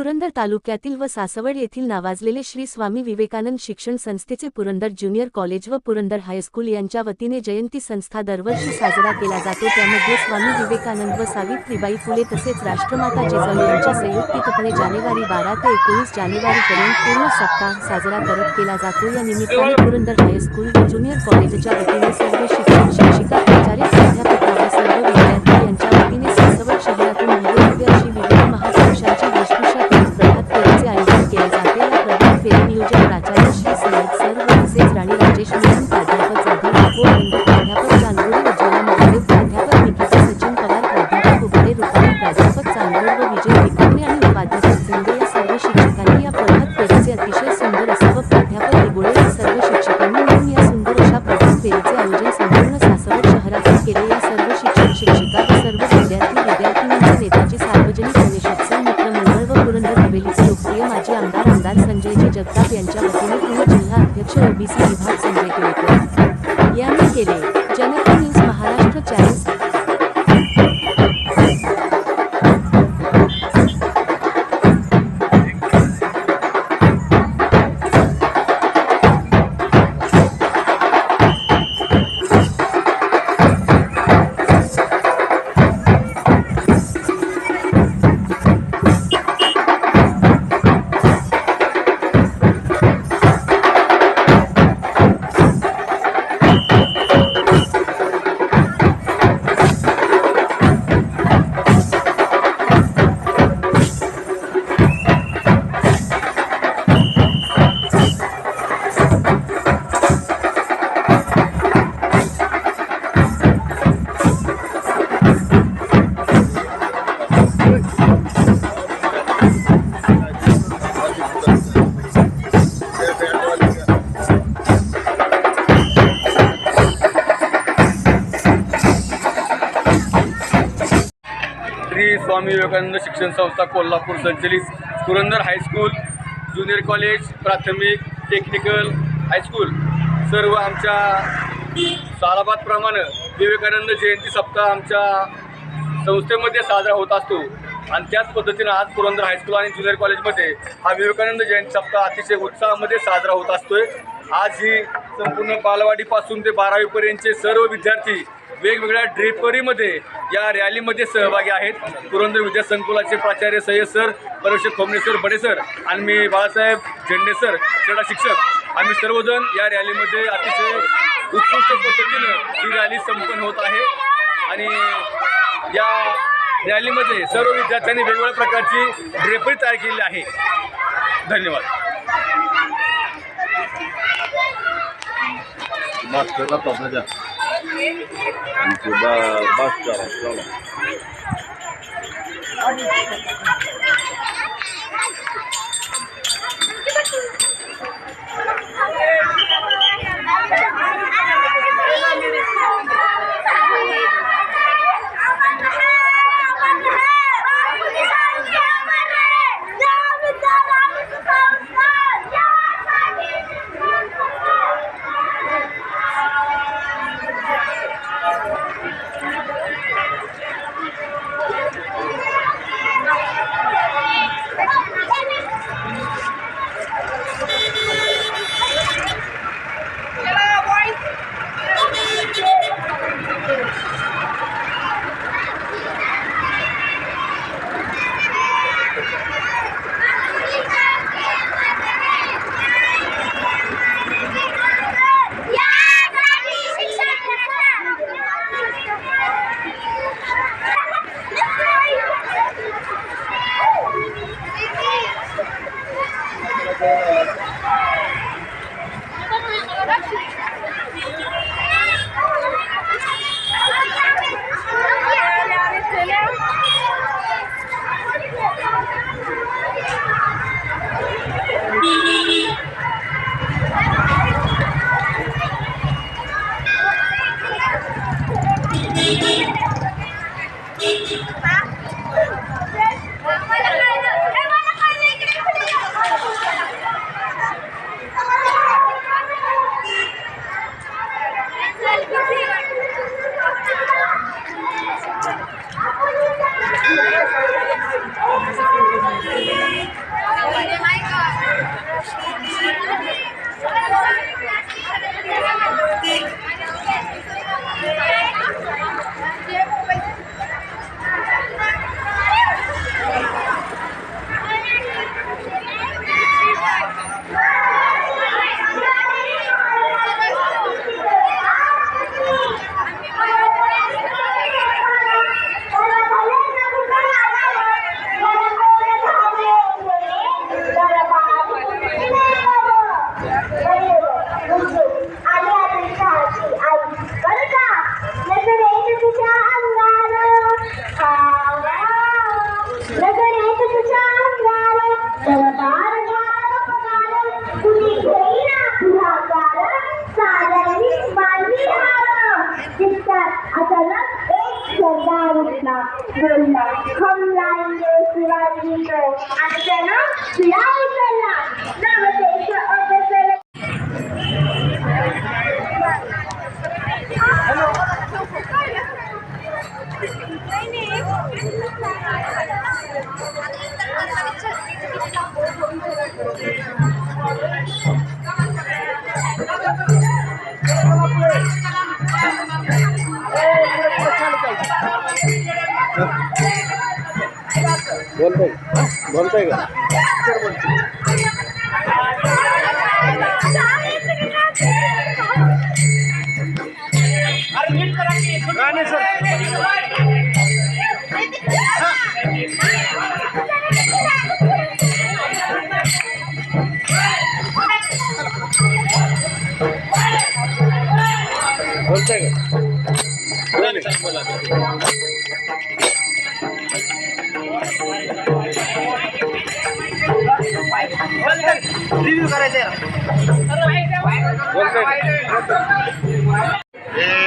पुरंदर तालुक्यातील व सासवड येथील नावाजलेले श्री स्वामी विवेकानंद शिक्षण संस्थेचे पुरंदर ज्युनियर कॉलेज व पुरंदर हायस्कूल यांच्या वतीने जयंती संस्था दरवर्षी साजरा केला जातो. त्यामध्ये स्वामी विवेकानंद व सावित्रीबाई फुले तसेच राष्ट्रमाता जिजाऊ यांच्या संयुक्तिकपणे जानेवारी बारा ते एकोणीस जानेवारीपर्यंत पूर्ण सप्ताह साजरा करत केला जातो. या निमित्ताने पुरंदर हायस्कूल व ज्युनियर कॉलेजच्या वतीने सर्व शिक्षण शिक्षिका प्राचार्य प्राध्यापक शहरातून केलेल्या सर्व शिक्षक शिक्षिका व सर्व विद्यार्थी विद्यार्थिनींचे नेताजी सार्वजनिक गणेशोत्सव मित्रमंडळ व पुरंदर हवेलीचे लोकप्रिय माजी आमदार आमदार संजयजी जगताप यांच्या वतीने पुणे जिल्हा अध्यक्ष ओबीसी स्वामी विवेकानंद शिक्षण संस्था कोल्हापूर संचलित Purandar high school junior college प्राथमिक टेक्निकल हायस्कूल सर्व आमच्या सालाबादप्रमाणे विवेकानंद जयंती सप्ताह आमच्या संस्थेमध्ये साजरा होत असतो. आणि त्याच पद्धतीनं आज पुरंदर हायस्कूल आणि ज्युनियर कॉलेजमध्ये हा विवेकानंद जयंती सप्ताह अतिशय उत्साहामध्ये साजरा होत असतोय. आज ही संपूर्ण बालवाडीपासून ते बारावीपर्यंतचे सर्व विद्यार्थी वेगवेगळ्या ड्रेपरीमध्ये या रॅलीमध्ये सहभागी आहेत. पुरंदर विद्यासंकुलाचे प्राचार्य सय्यद सर परमेश्वर खोमणे सर बडे सर आणि मी बाळासाहेब झेंडे सर क्रीडा शिक्षक. आम्ही सर्वजण या रॅलीमध्ये अतिशय उत्कृष्ट पद्धतीनं ही रॅली संपन्न होत आहे. आणि या रॅलीमध्ये सर्व विद्यार्थ्यांनी वेगवेगळ्या प्रकारची ड्रेपरी तयार केलेली आहे. धन्यवाद. मास्टरला Baş, baş çarası. Tamam. Brunda, come lying there, Siraj Vito, and then up, Siraj Salam, Namaste, बोलताय बोलताय का? बोलताय का?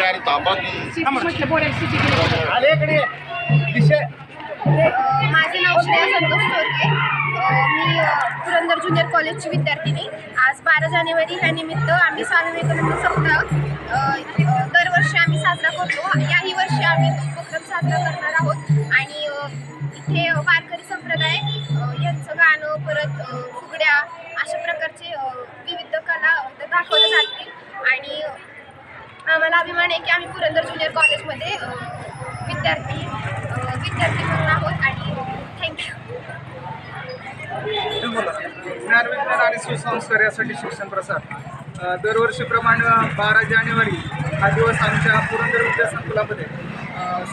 यार थांबा की. माझे नाव श्रेया संतोष तोरके अ, मी पुरंदर ज्युनियर कॉलेजची विद्यार्थिनी. आज बारा जानेवारी ह्या निमित्त आम्ही स्वामी विवेकानंद सप्ताह दरवर्षी आम्ही साजरा करतो. याही वर्षी आम्ही उपक्रम साजरा करणार आहोत. आणि इथे वारकरी कला इथं दाखवल्या जातील आणि आम्हाला अभिमान आहे की आम्ही पुरंदर ज्युनियर कॉलेजमध्ये विद्यार्थी विद्यार्थी म्हणून आहोत आणि थँक्यू ज्ञान विज्ञान आणि सुसंस्कार यासाठी शिक्षण प्रसार. दरवर्षीप्रमाणे बारा जानेवारी हा दिवस आमच्या पुरंदर विद्यासंकुलामध्ये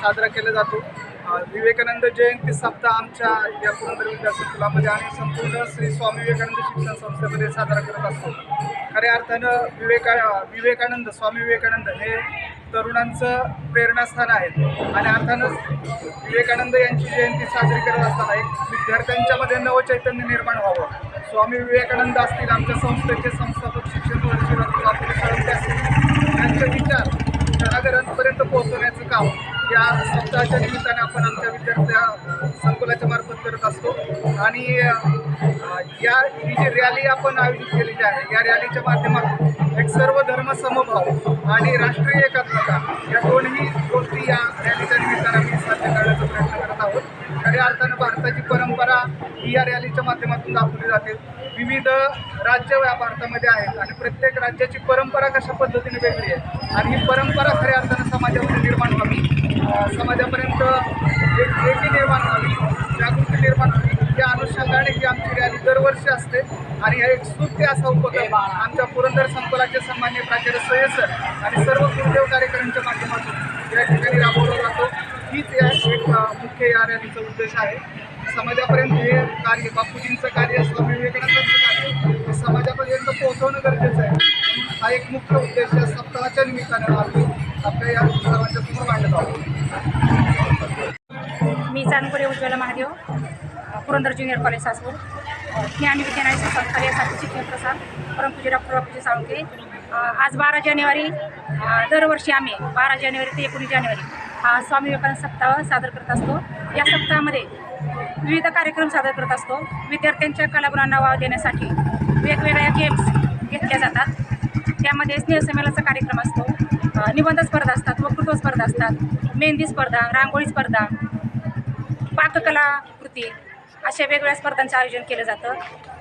साजरा केला जातो. विवेकानंद जयंती सप्ताह आमच्या या पुरंदर विद्यासंकुलामध्ये आणि संपूर्ण श्री स्वामी विवेकानंद शिक्षण संस्थेमध्ये साजरा करत असतो. खऱ्या अर्थानं विवेका विवेकानंद स्वामी विवेकानंद हे तरुणांचं प्रेरणास्थान आहेत. आणि अर्थानंच विवेकानंद यांची जयंती साजरी करत असताना एक विद्यार्थ्यांच्यामध्ये नवचैतन्य निर्माण व्हावं. स्वामी विवेकानंद असतील आमच्या संस्थेचे संस्थापक शिक्षण वर्षी असतील त्यांचे विचार जनागरांपर्यंत पोहोचवण्याचं काम या सप्ताहाच्या निमित्ताने आपण आमच्या विद्यार्थ्या संकुलाच्या मार्फत करत असतो. आणि या ही जी रॅली आपण आयोजित केलेली आहे या रॅलीच्या माध्यमातून एक सर्व धर्म समभाव आणि राष्ट्रीय एकात्मता या दोन्ही गोष्टी या रॅलीच्या निमित्ताने आम्ही साध्य करण्याचा प्रयत्न करत आहोत. खऱ्या अर्थानं भारताची परंपरा ही या रॅलीच्या माध्यमातून दाखवली जाते. विविध राज्य या भारतामध्ये आहेत आणि प्रत्येक राज्याची परंपरा कशा पद्धतीने वेगळी आहे? आणि ही परंपरा खऱ्या अर्थानं समाजामध्ये निर्माण व्हावी समाजापर्यंत एक एकी निर्माण व्हावी जागृती निर्माण व्हावी. या अनुषंगाने ही आमची रॅली दरवर्षी असते. आणि हा एक स्तुत्य असा उपक्रम आमच्या पुरंदर संकुलाचे सन्मान्य प्राचार्य सयसर आणि सर्व गुरुदेव कार्यक्रमांच्या माध्यमातून या ठिकाणी राबवला जातो. हीच या एक मुख्य या रॅलीचा उद्देश आहे. समाजापर्यंत हे कार्य बापूजींचं कार्य स्वामी विवेकानंदांचं कार्य हे समाजापर्यंत पोहोचवणं गरजेचं आहे. हा एक मुख्य उद्देश या सप्ताहाच्या निमित्तानं आम्ही आपल्या या उत्सवाच्या समोर मांडत आहोत मी चांदपुरे उज्ज्वला महादेव पुरंदर ज्युनियर कॉलेज सासवड. ज्ञान विज्ञान आणि संस्कार यासाठी शिक्षण प्रसार परमपूजे डॉक्टर बापूजी साळुंके आज बारा जानेवारी दरवर्षी आम्ही बारा जानेवारी ते एकोणीस जानेवारी हा स्वामी विवेकानंद सप्ताह सादर करत असतो. या सप्ताहामध्ये विविध कार्यक्रम सादर करत असतो. विद्यार्थ्यांच्या कलागुणांना वाव देण्यासाठी वेगवेगळ्या गेम्स घेतल्या जातात. त्यामध्ये स्नेहसंमेलनाचा कार्यक्रम असतो. निबंध स्पर्धा असतात वक्तृत्व स्पर्धा असतात मेहंदी स्पर्धा रांगोळी स्पर्धा पाककला कृती अशा वेगवेगळ्या स्पर्धांचं आयोजन केलं जातं.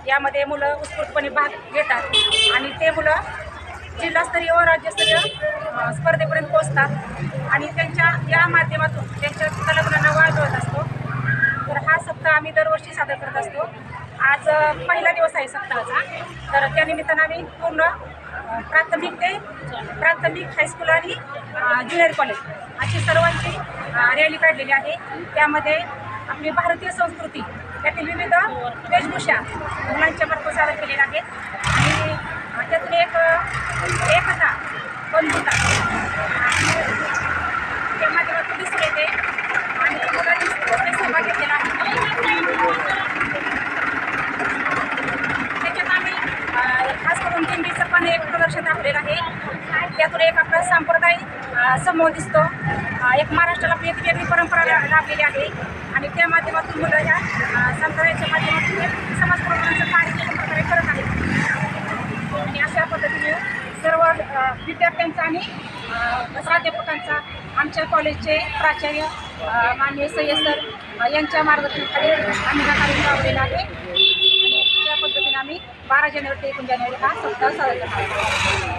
यामध्ये मुलं उत्स्फूर्तपणे भाग घेतात आणि ते मुलं जिल्हास्तरीय व राज्यस्तरीय स्पर्धेपर्यंत पोहोचतात आणि त्यांच्या या माध्यमातून त्यांच्या कलागुणांना वाढ मिळत असतो. तर हा सप्ताह आम्ही दरवर्षी सादर करत असतो. आज पहिला दिवस आहे सप्ताहाचा. तर त्या निमित्तानं आम्ही पूर्ण प्राथमिक ते प्राथमिक हायस्कूल आणि ज्युनियर कॉलेज अशी सर्वांची रॅली काढलेली आहे. त्यामध्ये आपली भारतीय संस्कृती त्यातील विविध वेशभूषा मुलांच्या मार्फत सादर केलेल्या आहेत. आणि त्यातून एक एकता बंधुता त्या माध्यमातून दिसून येते आणि मुलांनी पूर्ण सहभाग घेतलेला आहे त्याच्यात आम्ही अ, खास करून दिंडीचं पण एक प्रदर्शन दाखवलेलं आहे त्यातून एक आपला सांप्रदायिक दिसतो. एक महाराष्ट्राला आपली एक वेगळी परंपरा लाभलेली आहे. आणि त्या माध्यमातून मुलं ह्या संप्रदायाच्या माध्यमातून एक समाज प्रमाणाचं कार्य प्रकारे करत आहेत. आणि अशा पद्धतीने सर्व विद्यार्थ्यांचा आणि प्राध्यापकांचा आमच्या कॉलेजचे प्राचार्य अ, माननीय सय्यद सर यांच्या मार्गदर्शनाखाली आम्ही हा कार्यक्रम राबवलेला आहे. आणि त्या पद्धतीने आम्ही बारा जानेवारी ते एकूण जानेवारी हा सप्ताह साजरा करणार आहोत.